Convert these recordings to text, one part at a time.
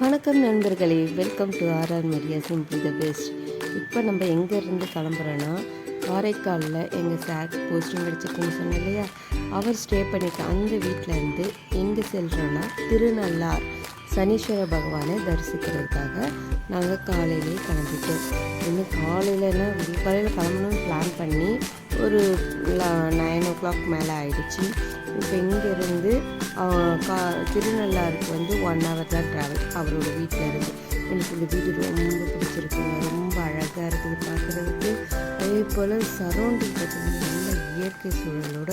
வணக்கம் நண்பர்களே. Welcome to RR Maria simple the best இப்போ நம்ம எங்கேருந்து கிளம்புறோன்னா காரைக்காலில் எங்கள் சார் போஸ்டிங் அடிச்சிருக்கோன்னு சொன்னேன் இல்லையா? அவர் ஸ்டே பண்ணிட்டு அந்த வீட்டிலேருந்து எங்கே செல்கிறோன்னா திருநள்ளார் சனீஸ்வர பகவானை தரிசிக்கிறதுக்காக நாங்கள் காலையிலே கிளம்பிட்டோம். இன்னும் காலையிலனா காலையில் கிளம்பணும்னு பிளான் பண்ணி ஒரு நைன் ஓ கிளாக் மேலே ஆயிடுச்சு. இப்போ இங்கேருந்து கா திருநள்ளாருக்கு வந்து ஒன் ஹவர் தான் ட்ராவல் அவரோட வீட்டில் இருந்து. எனக்கு இந்த வீடு ரொம்ப பிடிச்சிருக்குங்க ரொம்ப அழகாக இருக்குது பார்க்குறதுக்கு அதே போல் சரௌண்டிங் பார்த்திங்கன்னா நல்ல இயற்கை சூழலோட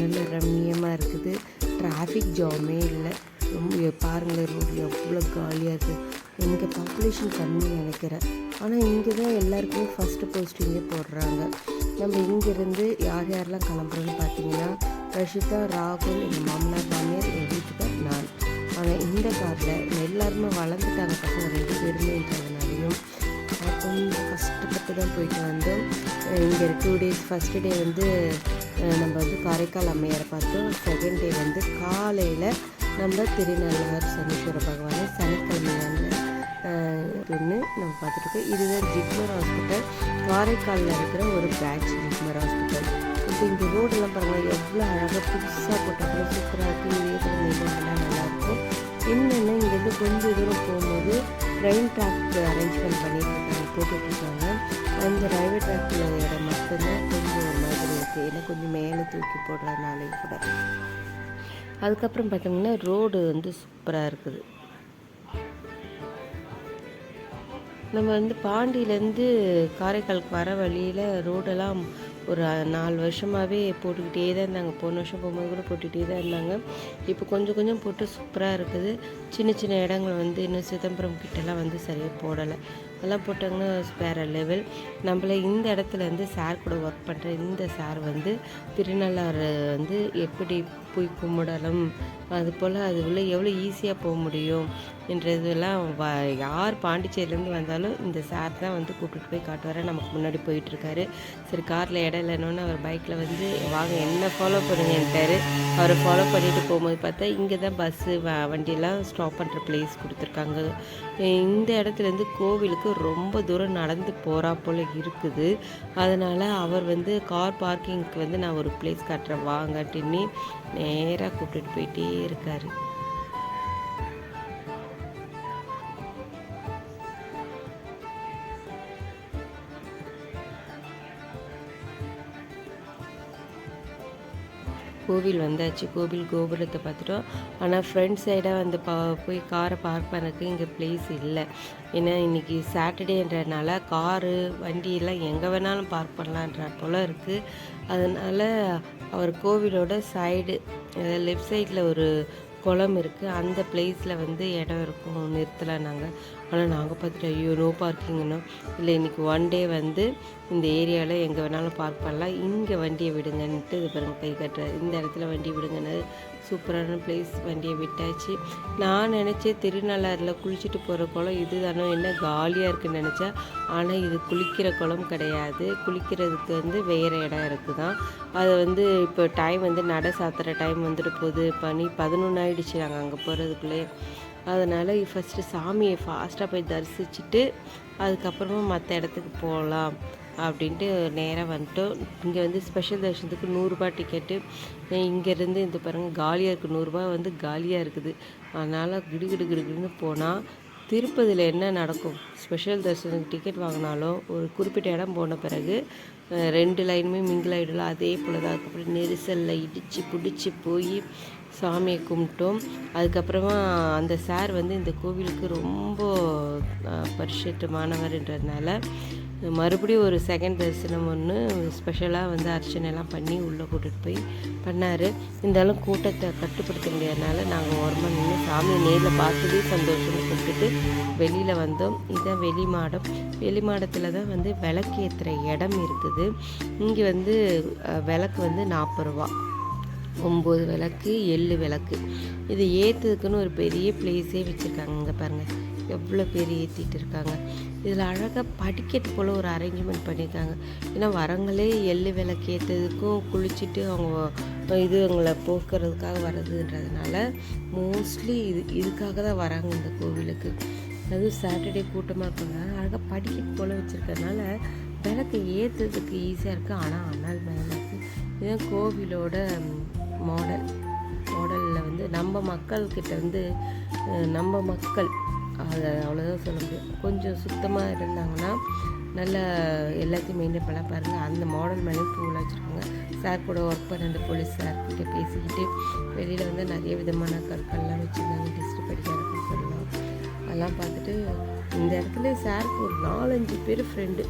நல்ல ரம்மியமாக இருக்குது. டிராஃபிக் ஜாமே இல்லை. ரொம்ப பாருங்கள் ரோடு எவ்வளோ காலியாக இருக்குது எனக்கு பாப்புலேஷன் கம்மி நினைக்கிறேன். ஆனால் இங்கே தான் எல்லாருக்குமே ஃபஸ்ட்டு போஸ்டிங்கே போடுறாங்க. நம்ம இங்கேருந்து யார் யாரெல்லாம் கிளம்புறோன்னு பார்த்தீங்கன்னா ரஷிதா ராகுல் எங்கள் மாமனார் மாமியார் எங்கள் வீட்டுக்கார் நான். ஆனால் இந்த காரில் எல்லாருமே வளர்ந்துட்டாங்க பசங்க ரெண்டு பேருமேன்றதுனாலையும் கொஞ்சம் கஷ்டப்பட்டு தான் போயிட்டு வந்தோம். இங்கே டூ டேஸ் ஃபஸ்ட்டு டே வந்து நம்ம வந்து காரைக்கால் அம்மையாரை பார்த்தோம். செகண்ட் டே வந்து காலையில் நம்ம திருநள்ளார் சனீஸ்வர பகவானை சனிக்கிழமையான ஒன்று நம்ம பார்த்துட்டு இதுதான் ஜிக்மர் ஹாஸ்பிட்டல். காரைக்காலில் இருக்கிற ஒரு பிரான்ச் ஜிக்மர் ஹாஸ்பிட்டல். இப்போ இந்த ரோடெல்லாம் பாருங்கள் எவ்வளோ அழகாக புதுசாக போட்டாங்க சூப்பராக இருக்குது இதே நல்லாயிருக்கும் என்னென்னா இங்கேருந்து கொஞ்சம் தூரம் போகும்போது ட்ரெயின் ட்ராக் அரேஞ்ச்மெண்ட் பண்ணியிருக்காங்க இருக்காங்க போட்டுட்ருக்காங்க. அந்த ரயில்வே ட்ராக்கில் இடம் மட்டும்தான் கொஞ்சம் ஒரு மாதிரி இருக்குது ஏன்னா கொஞ்சம் மேலே தூக்கி போடுறதுனாலே கூட. அதுக்கப்புறம் பார்த்தோம்னா ரோடு வந்து சூப்பராக இருக்குது. நம்ம வந்து பாண்டியிலேருந்து காரைக்காலுக்கு வர வழியில் ரோடெல்லாம் ஒரு நாலு வருஷமாகவே போட்டுக்கிட்டே தான் இருந்தாங்க. போன வருஷம் போகும்போது கூட போட்டுக்கிட்டே தான் இருந்தாங்க. இப்போ கொஞ்சம் கொஞ்சம் போட்டு சூப்பராக இருக்குது. சின்ன சின்ன இடங்கள் வந்து இன்னும் சிதம்பரம் கிட்டலாம் வந்து சரியாக போடலை. அதெல்லாம் போட்டாங்கன்னா வேறு லெவல். நம்மள இந்த இடத்துல வந்து சார் கூட ஒர்க் பண்ணுற இந்த சார் வந்து திருநள்ளாறு வந்து எப்படி போய் கும்பிடலாம் அது போல் அது உள்ள எவ்வளோ ஈஸியாக போக முடியும் என்றதெல்லாம் வ யார் பாண்டிச்சேரியிலேருந்து வந்தாலும் இந்த சார் தான் வந்து கூப்பிட்டு போய் காட்டுவார். நமக்கு முன்னாடி போயிட்டுருக்காரு சரி காரில் இடம் இல்லைன்னு அவர் பைக்கில் வந்து வாங்க என்ன ஃபாலோ பண்ணுங்கன்ட்டார் அவரை ஃபாலோ பண்ணிட்டு போகும்போது பார்த்தா இங்கே தான் பஸ்ஸு வ வண்டியெல்லாம் ஸ்டாப் பண்ணுற பிளேஸ் கொடுத்துருக்காங்க. இந்த இடத்துலேருந்து கோவிலுக்கு ரொம்ப தூரம் நடந்து போகிறா போல் இருக்குது. அதனால் அவர் வந்து கார் பார்க்கிங்க்கு வந்து நான் ஒரு பிளேஸ் காட்டுறேன். வாங்கட்டின்னு நேராக கூப்பிட்டுட்டு போயிட்டே இருக்காரு. கோவில் வந்தாச்சு. கோவில் கோபுரத்தை பார்த்துட்டோம். ஆனால் ஃப்ரண்ட் சைடாக வந்து பா போய் காரை பார்க் பண்ணக்கு இங்கே பிளேஸ் இல்லை. ஏன்னா இன்றைக்கி சாட்டர்டேன்றனால காரு வண்டியெல்லாம் எங்கே வேணாலும் பார்க் பண்ணலான்ற போல் இருக்குது அதனால் அவர் கோவிலோட சைடு லெஃப்ட் சைடில் ஒரு குளம் இருக்குது அந்த பிளேஸில் வந்து இடம் இருக்கும். நிறுத்தலாம் நாங்கள் ஆனால் நாங்கள் பார்த்துட்டு ஐயோ நோ பார்க்கிங்னோ இல்லை இன்றைக்கி ஒன் டே வந்து இந்த ஏரியாவில் எங்கே வேணாலும் பார்க் பண்ணலாம். இங்கே வண்டியை விடுங்கன்ட்டு இது பாருங்க கை கட்டுற இந்த இடத்துல வண்டி விடுங்கன்னு சூப்பரான பிளேஸ் வண்டியை விட்டாச்சு. நான் நினச்சேன் திருநள்ளாறில் குளிச்சுட்டு போகிற குளம் இது தானோ என்ன காலியாக இருக்குன்னு நினச்சேன் ஆனால் இது குளிக்கிற குளம் கிடையாது. குளிக்கிறதுக்கு வந்து வேறு இடம் இருக்குதான். அது வந்து இப்போ டைம் வந்து நட சாத்துற டைம் வந்துட்டு போகுது. பனி பதினொன்று ஆகிடுச்சு நாங்கள் அங்கே போகிறதுக்குள்ளே அதனால் ஃபஸ்ட்டு சாமியை ஃபாஸ்ட்டாக போய் தரிசிச்சுட்டு அதுக்கப்புறமா மற்ற இடத்துக்கு போகலாம் அப்படின்ட்டு நேராக வந்துட்டோம். இங்கே வந்து ஸ்பெஷல் தர்ஷனத்துக்கு நூறுரூபா டிக்கெட்டு இங்கேருந்து இந்த பாருங்கள் காலியாக இருக்குது நூறுரூபா வந்து காலியாக இருக்குது. அதனால் கிடுகிடு கிடுகிடுன்னு போனால் திருப்பதியில் என்ன நடக்கும்? ஸ்பெஷல் தரிசனத்துக்கு டிக்கெட் வாங்கினாலும் ஒரு குறிப்பிட்ட இடம் போன பிறகு ரெண்டு லைனுமே மிங்கிள் ஆகிடல அதே போல் தான் அதுக்கப்புறம் நெரிசலில் இடித்து பிடிச்சி போய் சாமியை கும்பிட்டோம். அதுக்கப்புறமா அந்த சார் வந்து இந்த கோவிலுக்கு ரொம்ப பரிசுத்தமானவர்ன்றதுனால மறுபடியும் ஒரு செகண்ட் தரிசனம் ஒன்று ஸ்பெஷலாக வந்து அர்ச்சனைலாம் பண்ணி உள்ளே கூட்டிகிட்டு போய் பண்ணார். இருந்தாலும் கூட்டத்தை கட்டுப்படுத்த முடியாதனால நாங்கள் ஓரமாக நின்று சாமியை நேரில் பார்த்ததே சந்தோஷம்னு கொடுத்துட்டு வெளியில் வந்தோம். இதுதான் வெளி மாடம். வெளி மாடத்தில் தான் வந்து விளக்கு ஏற்றுற இடம் இருக்குது. இங்கே வந்து விளக்கு வந்து நாற்பது ரூபா. ஒம்பது விளக்கு எள்ளு விளக்கு. இது ஏற்றுறதுக்குன்னு ஒரு பெரிய பிளேஸே வச்சுருக்காங்க. இங்கே பாருங்கள் எவ்வளோ பேர் ஏற்றிட்டு இருக்காங்க. இதில் அழகாக படிக்கட்டு போல் ஒரு அரேஞ்ச்மெண்ட் பண்ணியிருக்காங்க ஏன்னா வரங்களே எள்ளு விளக்கு ஏற்றதுக்கும் குளிச்சுட்டு அவங்க இது அவங்கள போக்குறதுக்காக வர்றதுன்றதுனால மோஸ்ட்லி இது இதுக்காக தான் வராங்க இந்த கோவிலுக்கு. அதுவும் சாட்டர்டே கூட்டமாக இருப்பாங்க அழகாக படிக்கட்டு போல் வச்சுருக்கறனால விளக்கு ஏற்றுறதுக்கு ஈஸியாக இருக்குது ஆனால் ஆனால் மேலே இருக்குது இதுதான் கோவிலோட மாடல் மாடலில் வந்து நம்ம மக்கள்கிட்ட வந்து நம்ம மக்கள் அதை அவ்வளோதான் சொல்ல முடியும். கொஞ்சம் சுத்தமாக இருந்தாங்கன்னா நல்லா எல்லாத்தையும் மெயின்டைன் பண்ண பாருங்கள் அந்த மாடல் மேலேயும் பூவில் வச்சுருக்காங்க சார் கூட ஒர்க் பண்ண அந்த போலீஸ் சார் கிட்டே பேசிக்கிட்டு வெளியில் வந்து நிறைய விதமான கற்கள்லாம் வச்சுருந்தாங்க. டிஸ்ட்ரிக் படிக்கிற சொல்லலாம் அதெல்லாம் பார்த்துட்டு இந்த இடத்துல சாருக்கு ஒரு நாலஞ்சு பேர் ஃப்ரெண்டு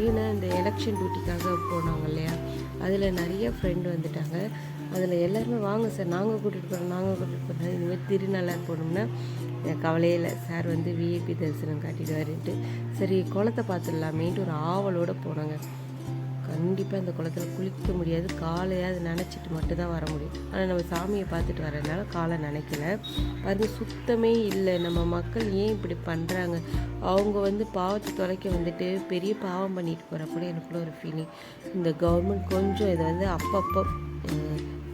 ஏன்னா இந்த எலெக்ஷன் டியூட்டிக்காக போனாங்க இல்லையா? அதில் நிறைய ஃப்ரெண்டு வந்துட்டாங்க. அதில் எல்லாருமே வாங்க சார் நாங்கள் கூட்டிகிட்டு போகிறோம் நாங்கள் கூட்டிகிட்டு போகிறோம் இனிமேல் திருநள்ளாறு போனோம்னா எனக்கு கவலையே இல்லை. சார் வந்து விஐபி தரிசனம் காட்டிடுவாருன்ட்டு. சரி குளத்தை பார்த்துடலாமேன்ட்டு ஒரு ஆவலோடு போனாங்க. கண்டிப்பாக இந்த குளத்துல குளிக்க முடியாது. காலையாவது நினச்சிட்டு மட்டும்தான் வர முடியும். ஆனால் நம்ம சாமியை பார்த்துட்டு வரதுனால காலை நினைக்கல. அது சுத்தமே இல்லை. நம்ம மக்கள் ஏன் இப்படி பண்ணுறாங்க அவங்க வந்து பாவத்தை தொலைக்க வந்துட்டு பெரிய பாவம் பண்ணிட்டு போகிறப்ப எனக்குள்ள ஒரு ஃபீலிங் இந்த கவர்மெண்ட் கொஞ்சம் இதை வந்து அப்பப்போ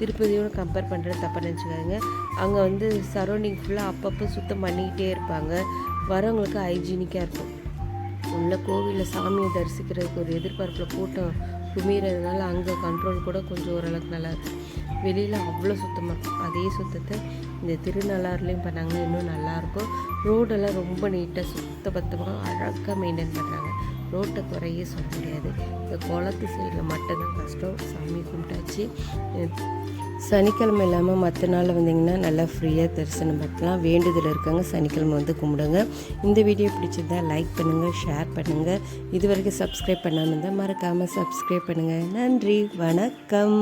திருப்பதியோடு கம்பேர் பண்ணுறது தப்பாக நினச்சிக்காங்க அங்கே வந்து சரௌண்டிங் ஃபுல்லாக அப்பப்போ சுத்தம் பண்ணிக்கிட்டே இருப்பாங்க. வரவங்களுக்கு ஹைஜீனிக்காக இருக்கும். உள்ள கோவிலில் சாமியை தரிசிக்கிறதுக்கு ஒரு எதிர்பார்ப்பில் கூட்டம் குமிறதுனால அங்கே கண்ட்ரோல் கூட கொஞ்சம் ஓரளவுக்கு நல்லா இருக்கும் வெளியில் அவ்வளோ சுத்தமாக இருக்கும். அதே சுத்தத்தை இந்த திருநள்ளாறுலேயும் பண்ணாங்கன்னா இன்னும் நல்லாயிருக்கும் ரோடெல்லாம் ரொம்ப நீட்டாக சுத்த பத்தமாக அழகாக மெயின்டைன் பண்ணுறாங்க ரோட்டை குறையே சொல்ல முடியாது. இந்த குளத்து சைடில் மட்டும்தான் கஷ்டம். சாமி கும்பிட்டாச்சு. சனிக்கிழமை இல்லாமல் மற்ற நாள் வந்தீங்கன்னா நல்லா ஃப்ரீயாக தரிசனம் பார்க்கலாம். வேண்டுதல் இருக்காங்க சனிக்கிழமை வந்து கும்பிடுங்க. இந்த வீடியோ பிடிச்சிருந்தா லைக் பண்ணுங்கள் ஷேர் பண்ணுங்கள் இது வரைக்கும் சப்ஸ்கிரைப் பண்ணாமல் இருந்தால் மறக்காமல் சப்ஸ்கிரைப் பண்ணுங்கள் நன்றி வணக்கம்.